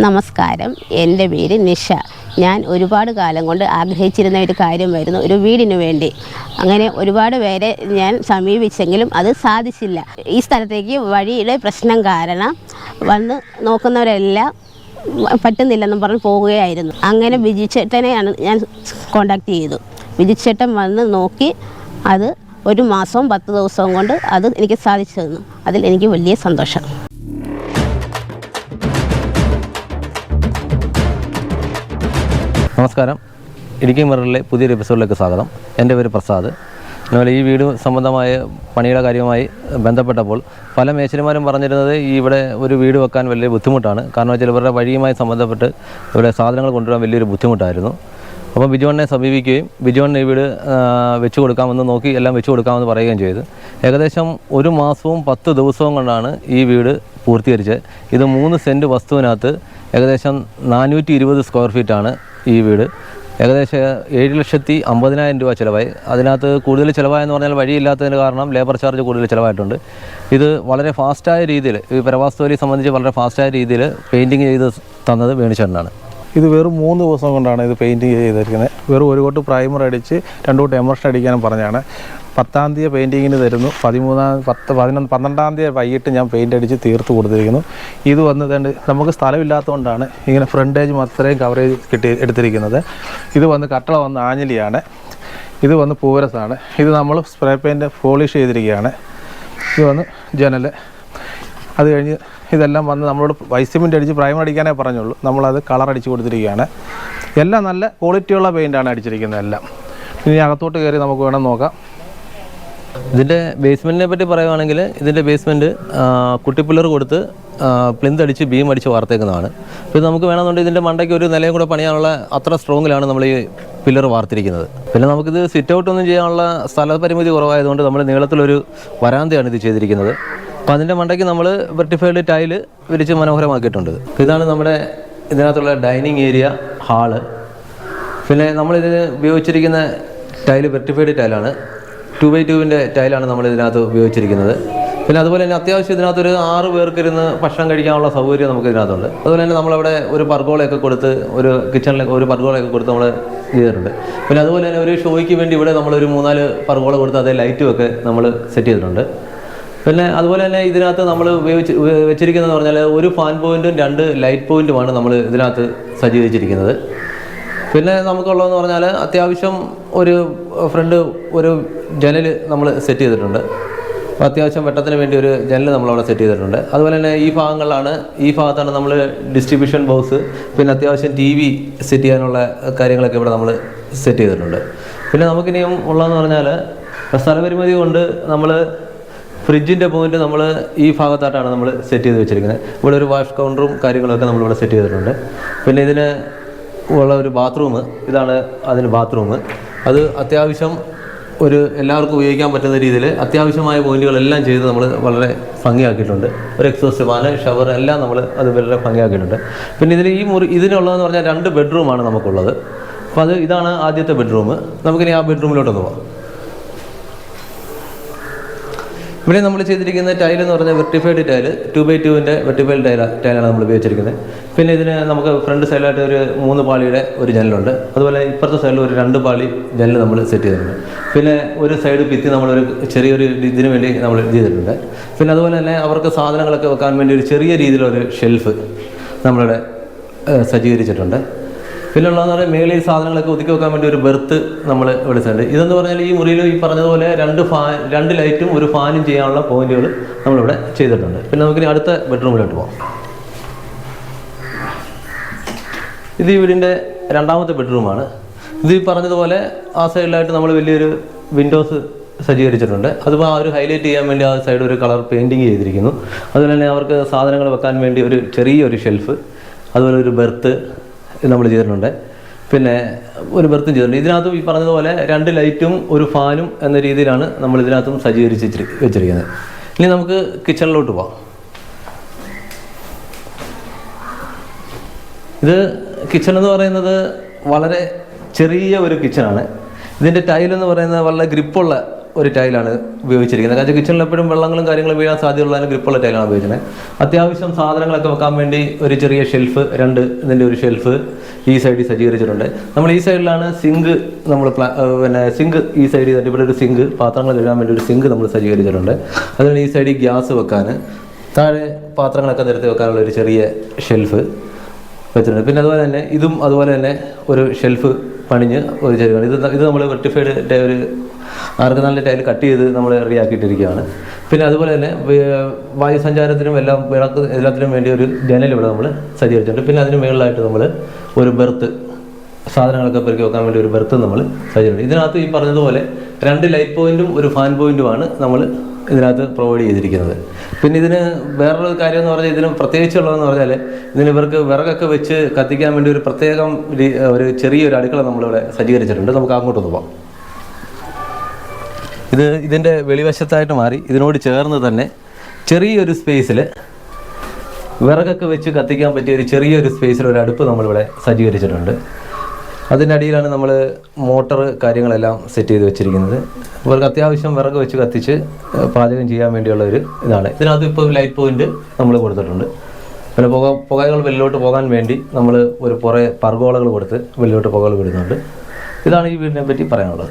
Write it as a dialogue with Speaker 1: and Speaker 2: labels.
Speaker 1: നമസ്കാരം. എന്റെ പേര് നിഷ. ഞാൻ ഒരുപാട് കാലം കൊണ്ട് ആഗ്രഹിച്ചിരുന്ന ഒരു കാര്യമായിരുന്നു ഒരു വീടിന് വേണ്ടി. അങ്ങനെ ഒരുപാട് പേരെ ഞാൻ സമീപിച്ചെങ്കിലും അത് സാധിച്ചില്ല. ഈ സ്ഥലത്തേക്ക് വഴിയുടെ പ്രശ്നം കാരണം വന്ന് നോക്കുന്നവരെല്ലാം പറ്റുന്നില്ലെന്നും പറഞ്ഞ് പോവുകയായിരുന്നു. അങ്ങനെ ബിജിച്ചേട്ടനെയാണ് ഞാൻ കോണ്ടാക്ട് ചെയ്തു ബിജിച്ചേട്ടൻ വന്ന് നോക്കി അത് ഒരു മാസവും പത്ത് ദിവസവും കൊണ്ട് അത് എനിക്ക് സാധിച്ചു തന്നു. അതിൽ എനിക്ക് വലിയ സന്തോഷം.
Speaker 2: നമസ്കാരം. ഇടുക്കി മിററിലെ പുതിയൊരു എപ്പിസോഡിലേക്ക് സ്വാഗതം. എന്റെ പേര് പ്രസാദ്. അതുപോലെ ഈ വീട് സംബന്ധമായ പണിയുടെ കാര്യവുമായി ബന്ധപ്പെട്ടപ്പോൾ പല മേശരിമാരും പറഞ്ഞിരുന്നത് ഈ ഇവിടെ ഒരു വീട് വെക്കാൻ വലിയ ബുദ്ധിമുട്ടാണ്. കാരണം വെച്ചാൽ ഇവരുടെ വഴിയുമായി സംബന്ധപ്പെട്ട് ഇവിടെ സാധനങ്ങൾ കൊണ്ടുവരാൻ വലിയൊരു ബുദ്ധിമുട്ടായിരുന്നു. അപ്പോൾ ബിജുവണ്ണെ സമീപിക്കുകയും ബിജുവണ്ണ ഈ വീട് വെച്ചു കൊടുക്കാമെന്ന് നോക്കി എല്ലാം വെച്ചു കൊടുക്കാമെന്ന് പറയുകയും ചെയ്തു. ഏകദേശം ഒരു മാസവും പത്ത് ദിവസവും കൊണ്ടാണ് ഈ വീട് പൂർത്തീകരിച്ച് ഇത് മൂന്ന് സെന്റ് വസ്തുവിനകത്ത് ഏകദേശം നാനൂറ്റി ഇരുപത് സ്ക്വയർ ഫീറ്റാണ് ഈ വീട്. ഏകദേശം ഏഴ് ലക്ഷത്തി അമ്പതിനായിരം രൂപ ചിലവായി. അതിനകത്ത് കൂടുതൽ ചിലവായെന്ന് പറഞ്ഞാൽ വഴിയില്ലാത്തതിന് കാരണം ലേബർ ചാർജ് കൂടുതൽ ചിലവായിട്ടുണ്ട്. ഇത് വളരെ ഫാസ്റ്റായ രീതിയിൽ ഈ പരവാസ്തുവലി സംബന്ധിച്ച് വളരെ ഫാസ്റ്റായ രീതിയിൽ പെയിന്റിങ് ചെയ്ത് തന്നത് വേണിച്ചേട്ടനാണ്
Speaker 3: ഇത് വെറും മൂന്ന് ദിവസം കൊണ്ടാണ് ഇത് പെയിന്റിങ് ചെയ്തിരിക്കുന്നത്. വെറും ഒരു കോട്ട് പ്രൈമർ അടിച്ച് രണ്ട് കോട്ട് എമർഷൻ അടിക്കാനും പറഞ്ഞാണ്. പത്താം തീയതി പെയിന്റിങ്ങിന് തരുന്നു. പതിമൂന്നാം പത്ത് പതിനൊന്ന് പന്ത്രണ്ടാം തീയതി വൈകിട്ട് ഞാൻ പെയിന്റ് അടിച്ച് തീർത്ത് കൊടുത്തിരിക്കുന്നു. ഇത് വന്ന് തണ്ട് നമുക്ക് സ്ഥലമില്ലാത്തതുകൊണ്ടാണ് ഇങ്ങനെ ഫ്രണ്ടേജ് അത്രയും കവറേജ് കിട്ടി എടുത്തിരിക്കുന്നത്. ഇത് വന്ന് കട്ടള വന്ന് ആഞ്ഞലിയാണ്. ഇത് വന്ന് പൂവരസാണ് ഇത് നമ്മൾ സ്പ്രേ പെയിന്റ് പോളിഷ് ചെയ്തിരിക്കുകയാണ്. ഇത് വന്ന് ജനൽ അത് കഴിഞ്ഞ് ഇതെല്ലാം വന്ന് നമ്മളോട് വൈസിമെന്റ് അടിച്ച് പ്രൈമർ അടിക്കാനേ പറഞ്ഞുള്ളൂ. നമ്മളത് കളർ അടിച്ച് കൊടുത്തിരിക്കുകയാണ്. എല്ലാം നല്ല ക്വാളിറ്റിയുള്ള പെയിന്റാണ് അടിച്ചിരിക്കുന്നത് എല്ലാം. ഇനി അകത്തോട്ട് കയറി നമുക്ക് വേണം നോക്കാം.
Speaker 2: ഇതിന്റെ ബേസ്മെന്റിനെ പറ്റി പറയുകയാണെങ്കിൽ ഇതിന്റെ ബേസ്മെന്റ് കുട്ടിപ്പില്ലർ കൊടുത്ത് പ്ലിന്ത് അടിച്ച് ബീം അടിച്ച് വാർത്തേക്കുന്നതാണ്. അപ്പോൾ ഇത് നമുക്ക് വേണമെന്നുണ്ടെങ്കിൽ ഇതിന്റെ മണ്ടയ്ക്ക് ഒരു നിലയും കൂടെ പണിയാനുള്ള അത്ര സ്ട്രോങ്ങിലാണ് നമ്മൾ ഈ പില്ലർ വാർത്തിരിക്കുന്നത്. പിന്നെ നമുക്കിത് സിറ്റ് ഔട്ട് ഒന്നും ചെയ്യാനുള്ള സ്ഥലപരിമിതി കുറവായതുകൊണ്ട് നമ്മൾ നീളത്തിലൊരു വരാന്തയാണ് ഇത് ചെയ്തിരിക്കുന്നത്. അപ്പോൾ അതിന്റെ മണ്ടയ്ക്ക് നമ്മൾ വെർട്ടിഫൈഡ് ടൈൽ വിരിച്ച് മനോഹരമാക്കിയിട്ടുണ്ട്. ഇതാണ് നമ്മുടെ ഇതിനകത്തുള്ള ഡൈനിങ് ഏരിയ ഹാൾ പിന്നെ നമ്മളിതിന് ഉപയോഗിച്ചിരിക്കുന്ന ടൈൽ വെർട്ടിഫൈഡ് ടൈലാണ് ടു ബൈ ടുവിന്റെ ടൈലാണ് നമ്മൾ ഇതിനകത്ത് ഉപയോഗിച്ചിരിക്കുന്നത്. പിന്നെ അതുപോലെ തന്നെ അത്യാവശ്യം ഇതിനകത്തൊരു ആറ് പേർക്ക് ഇരുന്ന് ഭക്ഷണം കഴിക്കാനുള്ള സൗകര്യം നമുക്ക് ഇതിനകത്തുണ്ട്. അതുപോലെ തന്നെ നമ്മളവിടെ ഒരു പർഗോളയൊക്കെ കൊടുത്ത് ഒരു കിച്ചണിലൊക്കെ ഒരു പർഗോളയൊക്കെ കൊടുത്ത് നമ്മൾ ചെയ്തിട്ടുണ്ട്. പിന്നെ അതുപോലെ തന്നെ ഒരു ഷോയ്ക്ക് വേണ്ടി ഇവിടെ നമ്മളൊരു മൂന്നാൽ പർഗോള കൊടുത്ത് അതേ ലൈറ്റും ഒക്കെ നമ്മൾ സെറ്റ് ചെയ്തിട്ടുണ്ട്. പിന്നെ അതുപോലെ തന്നെ ഇതിനകത്ത് നമ്മൾ ഉപയോഗിച്ച് വെച്ചിരിക്കുന്നത് പറഞ്ഞാൽ ഒരു ഫാൻ പോയിന്റും രണ്ട് ലൈറ്റ് പോയിന്റുമാണ് നമ്മൾ ഇതിനകത്ത് സജ്ജീകരിച്ചിരിക്കുന്നത്. പിന്നെ നമുക്കുള്ളതെന്ന് പറഞ്ഞാൽ അത്യാവശ്യം ഒരു ഫ്രണ്ട് ഒരു ജനൽ നമ്മൾ സെറ്റ് ചെയ്തിട്ടുണ്ട്. അത്യാവശ്യം വെട്ടത്തിന് വേണ്ടി ഒരു ജനൽ നമ്മളവിടെ സെറ്റ് ചെയ്തിട്ടുണ്ട്. അതുപോലെ തന്നെ ഈ ഭാഗങ്ങളിലാണ് ഈ ഭാഗത്താണ് നമ്മൾ ഡിസ്ട്രിബ്യൂഷൻ ബോക്സ് പിന്നെ അത്യാവശ്യം ടി വി സെറ്റ് ചെയ്യാനുള്ള കാര്യങ്ങളൊക്കെ ഇവിടെ നമ്മൾ സെറ്റ് ചെയ്തിട്ടുണ്ട്. പിന്നെ നമുക്കിനിയും ഉള്ളതെന്ന് പറഞ്ഞാൽ സ്ഥലപരിമിതി കൊണ്ട് നമ്മൾ ഫ്രിഡ്ജിന്റെ പോയിന്റ് നമ്മൾ ഈ ഭാഗത്തായിട്ടാണ് നമ്മൾ സെറ്റ് ചെയ്ത് വെച്ചിരിക്കുന്നത്. ഇവിടെ ഒരു വാഷ് കൗണ്ടറും കാര്യങ്ങളൊക്കെ നമ്മളിവിടെ സെറ്റ് ചെയ്തിട്ടുണ്ട്. പിന്നെ ഇതിന് ഉള്ള ഒരു ബാത്റൂം ഇതാണ് അതിന് ബാത്റൂം. അത് അത്യാവശ്യം ഒരു എല്ലാവർക്കും ഉപയോഗിക്കാൻ പറ്റുന്ന രീതിയിൽ അത്യാവശ്യമായ പോയിന്റുകളെല്ലാം ചെയ്ത് നമ്മൾ വളരെ ഭംഗിയാക്കിയിട്ടുണ്ട്. ഒരു എക്സോസ്റ്റ് ഫാന് ഷവർ എല്ലാം നമ്മൾ അത് വളരെ ഭംഗിയാക്കിയിട്ടുണ്ട്. പിന്നെ ഇതിന് ഈ മുറി ഇതിനുള്ളതെന്ന് പറഞ്ഞാൽ രണ്ട് ബെഡ്റൂമാണ് നമുക്കുള്ളത്. അപ്പോൾ അത് ഇതാണ് ആദ്യത്തെ ബെഡ്റൂം നമുക്കിനി ആ ബെഡ്റൂമിലോട്ടൊന്ന് പോകാം ഇവിടെ നമ്മൾ ചെയ്തിരിക്കുന്ന ടൈൽ എന്ന് പറഞ്ഞാൽ വെർട്ടിഫൈഡ് ടൈൽ ടു ബൈ ടുവിന്റെ വെർട്ടിഫൈഡ് ടൈല ടൈലാണ് നമ്മൾ ഉപയോഗിച്ചിരിക്കുന്നത്. പിന്നെ ഇതിന് നമുക്ക് ഫ്രണ്ട് സൈഡിലായിട്ട് ഒരു മൂന്ന് പാളിയുടെ ഒരു ജനലുണ്ട്. അതുപോലെ ഇപ്പുറത്തെ സൈഡിൽ ഒരു രണ്ട് പാളി ജനൽ നമ്മൾ സെറ്റ് ചെയ്തിട്ടുണ്ട്. പിന്നെ ഒരു സൈഡ് ഭിത്തി നമ്മളൊരു ചെറിയൊരു ഇതിന് വേണ്ടി നമ്മൾ ചെയ്തിട്ടുണ്ട്. പിന്നെ അതുപോലെ തന്നെ അവർക്ക് സാധനങ്ങളൊക്കെ വെക്കാൻ വേണ്ടി ഒരു ചെറിയ രീതിയിലൊരു ഷെൽഫ് നമ്മളിവിടെ സജ്ജീകരിച്ചിട്ടുണ്ട്. പിന്നെ ഉള്ളതെന്ന് പറഞ്ഞാൽ മേളിൽ സാധനങ്ങളൊക്കെ ഒതുക്കി വെക്കാൻ വേണ്ടി ഒരു ബെർത്ത് നമ്മൾ വിളിച്ചിട്ടുണ്ട് ഇതെന്ന് പറഞ്ഞാൽ ഈ മുറിയിൽ ഈ പറഞ്ഞതുപോലെ രണ്ട് ഫാൻ രണ്ട് ലൈറ്റും ഒരു ഫാനും ചെയ്യാനുള്ള പോയിന്റുകൾ നമ്മളിവിടെ ചെയ്തിട്ടുണ്ട്. പിന്നെ നമുക്കിനി അടുത്ത ബെഡ്റൂമിലോട്ട് പോകാം. ഇത് ഈ വീടിന്റെ രണ്ടാമത്തെ ബെഡ്റൂമാണ് ഇത് ഈ പറഞ്ഞതുപോലെ ആ സൈഡിലായിട്ട് നമ്മൾ വലിയൊരു വിൻഡോസ് സജ്ജീകരിച്ചിട്ടുണ്ട്. അതിപ്പോൾ ആ ഒരു ഹൈലൈറ്റ് ചെയ്യാൻ വേണ്ടി ആ സൈഡ് ഒരു കളർ പെയിന്റിങ് ചെയ്തിരിക്കുന്നു. അതുപോലെ തന്നെ അവർക്ക് സാധനങ്ങൾ വെക്കാൻ വേണ്ടി ഒരു ചെറിയൊരു ഷെൽഫ് അതുപോലെ ഒരു ബെർത്ത് നമ്മൾ ചെയ്തിട്ടുണ്ട്. പിന്നെ ഒരു ബെർത്തും ചെയ്തിട്ടുണ്ട്. ഇതിനകത്തും ഈ പറഞ്ഞതുപോലെ രണ്ട് ലൈറ്റും ഒരു ഫാനും എന്ന രീതിയിലാണ് നമ്മൾ ഇതിനകത്തും സജ്ജീകരിച്ച് വെച്ചിരിക്കുന്നത്. ഇനി നമുക്ക് കിച്ചണിലോട്ട് പോവാം. ഇത് കിച്ചൺ എന്ന് പറയുന്നത് വളരെ ചെറിയ ഒരു കിച്ചണാണ് ഇതിന്റെ ടൈൽ എന്ന് പറയുന്നത് വളരെ ഗ്രിപ്പുള്ള ഒരു ടൈലാണ് ഉപയോഗിച്ചിരിക്കുന്നത്. കാരണം കിച്ചണിൽ എപ്പോഴും വെള്ളങ്ങളും കാര്യങ്ങളും വീഴാൻ സാധ്യതയുള്ള ഗ്രിപ്പുള്ള ടൈലാണ് ഉപയോഗിക്കുന്നത്. അത്യാവശ്യം സാധനങ്ങളൊക്കെ വെക്കാൻ വേണ്ടി ഒരു ചെറിയ ഷെൽഫ് രണ്ട് ഇതിന്റെ ഒരു ഷെൽഫ് ഈ സൈഡിൽ സജ്ജീകരിച്ചിട്ടുണ്ട്. നമ്മൾ ഈ സൈഡിലാണ് സിങ്ക് നമ്മൾ പിന്നെ സിങ്ക് ഈ സൈഡിൽ തന്നെ ഇവിടെ ഒരു സിങ്ക് പാത്രങ്ങൾ കഴുകാൻ വേണ്ടി ഒരു സിങ്ക് നമ്മൾ സജ്ജീകരിച്ചിട്ടുണ്ട്. അതുപോലെ ഈ സൈഡിൽ ഗ്യാസ് വെക്കാൻ. താഴെ പാത്രങ്ങളൊക്കെ നിരത്തി വെക്കാനുള്ള ഒരു ചെറിയ ഷെൽഫ് വെച്ചിട്ടുണ്ട്. പിന്നെ അതുപോലെ തന്നെ ഇതും അതുപോലെ തന്നെ ഒരു ഷെൽഫ് പണിഞ്ഞ് ഒരു ചെരുവാണ് ഇത് ഇത് നമ്മൾ വെർട്ടിഫൈഡ് ഒരു നല്ല ടൈൽ കട്ട് ചെയ്ത് നമ്മൾ റെഡിയാക്കിയിട്ടിരിക്കുകയാണ് പിന്നെ അതുപോലെ തന്നെ വായുസഞ്ചാരത്തിനും വായു സഞ്ചാരത്തിനും എല്ലാം വിളക്ക് എല്ലാത്തിനും വേണ്ടി ഒരു ജനൽ ഇവിടെ നമ്മൾ സജ്ജീകരിച്ചിട്ടുണ്ട്. പിന്നെ അതിന് മുകളിലായിട്ട് നമ്മൾ ഒരു ബെർത്ത് സാധനങ്ങളൊക്കെ പെറുക്കി വെക്കാൻ വേണ്ടി ഒരു ബെർത്ത് നമ്മൾ സജ്ജീകരിച്ചിട്ടുണ്ട്. ഇതിനകത്ത് ഈ പറഞ്ഞതുപോലെ രണ്ട് ലൈറ്റ് പോയിന്റും ഒരു ഫാൻ പോയിന്റുമാണ് നമ്മൾ ഇതിനകത്ത് പ്രൊവൈഡ് ചെയ്തിരിക്കുന്നത്. പിന്നെ ഇതിന് വേറൊരു കാര്യം എന്ന് പറഞ്ഞാൽ ഇതിന് പ്രത്യേകിച്ചുള്ളതെന്ന് പറഞ്ഞാൽ ഇതിന് ഇവർക്ക് വിറകൊക്കെ വെച്ച് കത്തിക്കാൻ വേണ്ടി ഒരു പ്രത്യേകം ഒരു ചെറിയൊരു അടുക്കള നമ്മളിവിടെ സജ്ജീകരിച്ചിട്ടുണ്ട്. നമുക്ക് അങ്ങോട്ടൊന്ന് പോകാം ഇത് ഇതിന്റെ വെളിവശത്തായിട്ട് മാറി ഇതിനോട് ചേർന്ന് തന്നെ ചെറിയൊരു സ്പേസിൽ വിറകൊക്കെ വെച്ച് കത്തിക്കാൻ പറ്റിയ ഒരു ചെറിയൊരു സ്പേസിൽ ഒരു അടുപ്പ് നമ്മളിവിടെ സജ്ജീകരിച്ചിട്ടുണ്ട്. അതിന്റെ അടിയിലാണ് നമ്മൾ മോട്ടർ കാര്യങ്ങളെല്ലാം സെറ്റ് ചെയ്ത് വെച്ചിരിക്കുന്നത്. ഇവർക്ക് അത്യാവശ്യം വിറക് വെച്ച് കത്തിച്ച് പാചകം ചെയ്യാൻ വേണ്ടിയുള്ള ഒരു ഇതാണ്. ഇതിനകത്ത് ഇപ്പോൾ ലൈറ്റ് പോയിന്റ് നമ്മൾ കൊടുത്തിട്ടുണ്ട്. പിന്നെ പുക പുകകൾ വെല്ലിലോട്ട് പോകാൻ വേണ്ടി നമ്മൾ ഒരു പുറേ പർഗോളകൾ കൊടുത്ത് വെളിലോട്ട് പുകകൾ വിടുന്നുണ്ട്. ഇതാണ് ഈ വീടിനെ പറ്റി പറയാനുള്ളത്.